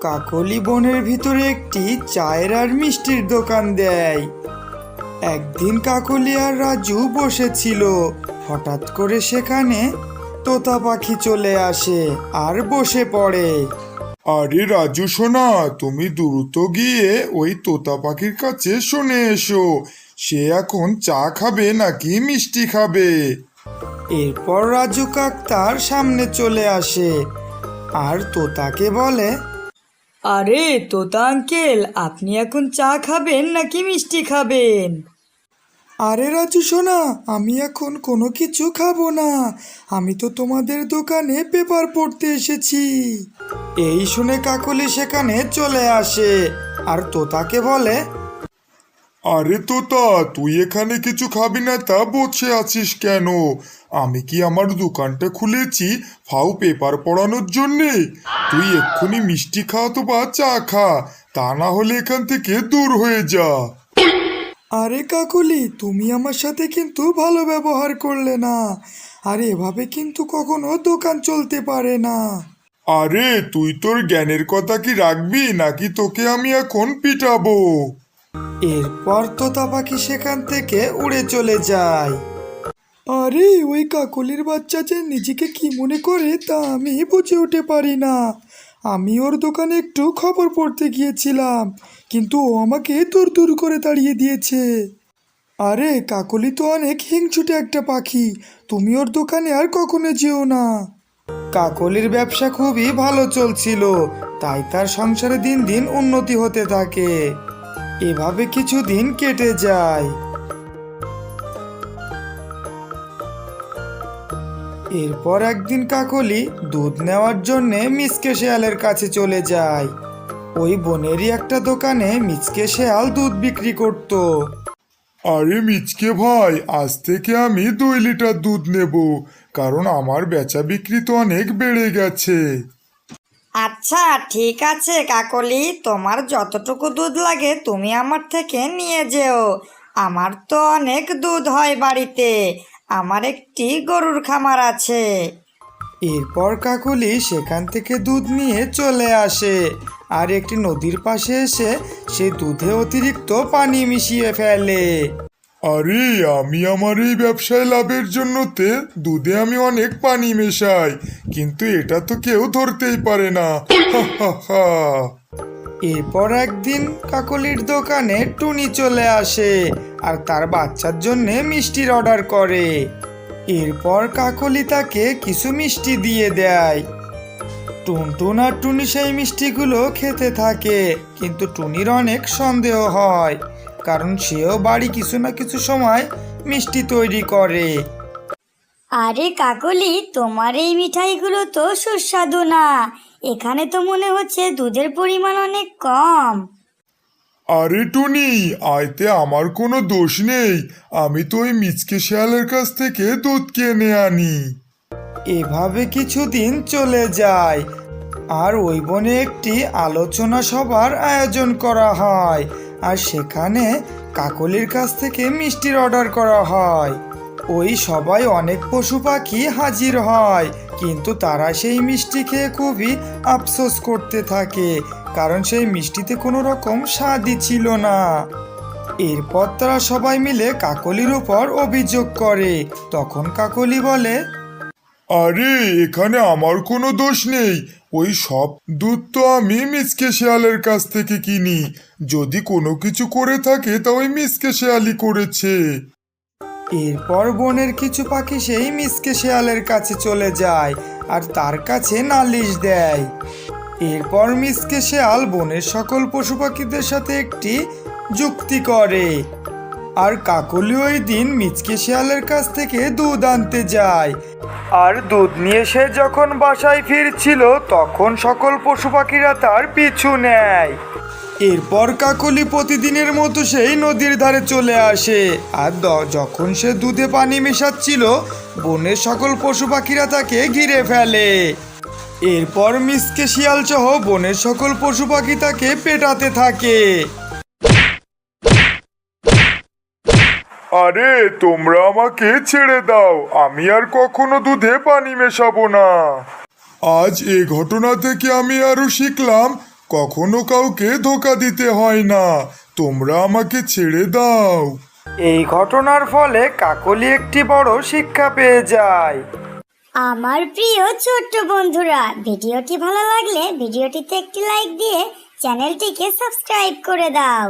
কাকলি বনের ভিতরে একটি চায়ের আর মিষ্টির দোকান দেয়। একদিন কাকলি আর রাজু বসেছিল। হঠাৎ করে সেখানে তোতা পাখি চলে আসে আর বসে পড়ে। আরে রাজু সোনা তুমি দ্রুত গিয়ে ওই তোতা পাখির কাছে শুনে এসো। সে এখন চা খাবে নাকি মিষ্টি খাবে? এরপর রাজু কাক তার সামনে চলে আসে আর তোতাকে বলে আরে, তোতা আঙ্কেল, আপনি এখন চা খাবেন নাকি মিষ্টি খাবেন? আরে রাজু সোনা, আমি এখন কোনো কিছু খাব না। আমি তো তোমাদের দোকানে পেপার পড়তে এসেছি। এই শুনে কাকলি সেখানে চলে আসে। আর তোতাকে বলে আরে তোতা তুই এখানে কিছু খাবি না তা বসে আছিস কেন? আমি কি আমার দোকানটা খুলেছি ফাউ পেপার পড়ানোর জন্যে? তুই এক্ষুনি মিষ্টি খা তো বা চা খা তা না হলে এখান থেকে দূর হয়ে যা। আরে কাকুলি তুমি আমার সাথে কিন্তু ভালো ব্যবহার করলে না। আর এভাবে কিন্তু কখনো দোকান চলতে পারে না। আরে তুই তোর জ্ঞানের কথা কি রাখবি নাকি তোকে আমি এখন পিটাবো? এরপর তোতা পাখি সেখান থেকে উড়ে চলে যায়। আরে, ওই কাকলির বাচ্চা যে নিজেকে কি মনে করে তা আমি বুঝে উঠে পারি না। আমি ওর দোকানে একটু খবর পড়তে গিয়েছিলাম, কিন্তু ও আমাকে দূর দূর করে তাড়িয়ে দিয়েছে। আরে, কাকলি তো অনেক হিংছুটে একটা পাখি, তুমি ওর দোকানে আর কখনো যেও না। কাকলির ব্যবসা খুবই ভালো চলছিল, তাই তার সংসারে দিন দিন উন্নতি হতে থাকে। এভাবে কিছু দিন কেটে যায়। এরপর একদিন কাকলি দুধ নেওয়ার জন্যে মিসকে শেয়ালের কাছে চলে যায়। ওই বনেরই একটা দোকানে মিচকে শেয়াল দুধ বিক্রি করত। আরে মিচকে ভাই, আজ থেকে আমি দুই লিটার দুধ নেব, কারণ আমার বেচা বিক্রি তো অনেক বেড়ে গেছে। আচ্ছা ঠিক আছে কাকলি, তোমার যতটুকু দুধ লাগে তুমি আমার থেকে নিয়ে যেও। আমার তো অনেক দুধ হয় বাড়িতে, আমার একটি গরুর খামার আছে। এরপর কাকলি সেখান থেকে দুধ নিয়ে চলে আসে, আর একটি নদীর পাশে এসে সে দুধে অতিরিক্ত পানি মিশিয়ে ফেলে। আরে, আমি আমার এই ব্যবসায় লাভের জন্য তে দুধে আমি অনেক পানি মেশাই, কিন্তু এটা তো কেউ ধরতেই পারে না। এরপর একদিন কাকলির দোকানে টুনি চলে আসে আর তার বাচ্চার জন্যে মিষ্টির অর্ডার করে। এরপর কাকলি তাকে কিছু মিষ্টি দিয়ে দেয়। টুনটুন আর টুনি সেই মিষ্টিগুলো খেতে থাকে, কিন্তু টুনির অনেক সন্দেহ হয়। কারণ সেও বাড়ি কিছু না কিছু সময় মিষ্টি তৈরি করে। আরে কাকলি তোমার এই মিঠাইগুলো তো সুস্বাদু না। এখানে তো মনে হচ্ছে দুধের পরিমাণ অনেক কম। আরে টুনি আইতে আমার কোনো দোষ নেই। আমি তো ওই মিচকে শেয়ালের কাছ থেকে দুধ কিনে আনি। এভাবে কিছুদিন চলে যায়। আর ওই বনে একটি আলোচনা সভার আয়োজন করা হয়, আর সেখানে কাকলির কাছ থেকে মিষ্টির অর্ডার করা হয়। ওই সবাই অনেক পশু পাখি হাজির হয়, কিন্তু তারা সেই মিষ্টি খেয়ে খুবই আফসোস করতে থাকে, কারণ সেই মিষ্টিতে কোনো রকম স্বাদই ছিল না। এরপর তারা সবাই মিলে কাকলির উপর অভিযোগ করে। তখন কাকলি বলে আরে, এখানে আমার কোনো দোষ নেই। ওই সব দুধ তো আমি মিসকে শেয়ালের কাছ থেকে কিনি। যদি কোনো কিছু করে থাকে, তা ওই মিসকে শেয়ালই করেছে। এরপর বনের কিছু পাখি সেই মিসকে শেয়ালের কাছে চলে যায় আর তার কাছে নালিশ দেয়। এরপর মিসকে শেয়াল বনের সকল পশু পাখিদের সাথে একটি যুক্তি করে। আর কাকলি ওই দিন মিচকে শেয়ালের কাছ থেকে দুধ আনতে যায়। আর দুধ নিয়ে সে যখন বাসায় ফিরছিল, তখন সকল পশু পাখিরা তার পিছু নেয়। এরপর কাকলি প্রতিদিনের মতো সেই নদীর ধারে চলে আসে। আর যখন সে দুধে পানি মেশাচ্ছিল বনের সকল পশু পাখিরা তাকে ঘিরে ফেলে। এরপর মিসকে শিয়াল সহ বনের সকল পশু পাখি তাকে পেটাতে থাকে। আরে তোমরা আমাকে ছেড়ে দাও। আমি আর কখনো দুধে পানি মেশাবো না। আজ এ ঘটনা থেকে আমি আরও শিখলাম কখনো কাউকে ধোকা দিতে হয় না। তোমরা আমাকে ছেড়ে দাও। এই ঘটনার ফলে কাকলি একটি বড় শিক্ষা পেয়ে যায়। আমার প্রিয় ছোট্ট বন্ধুরা ভিডিওটি ভালো লাগলে ভিডিওটিতে একটি লাইক দিয়ে চ্যানেলটিকে সাবস্ক্রাইব করে দাও।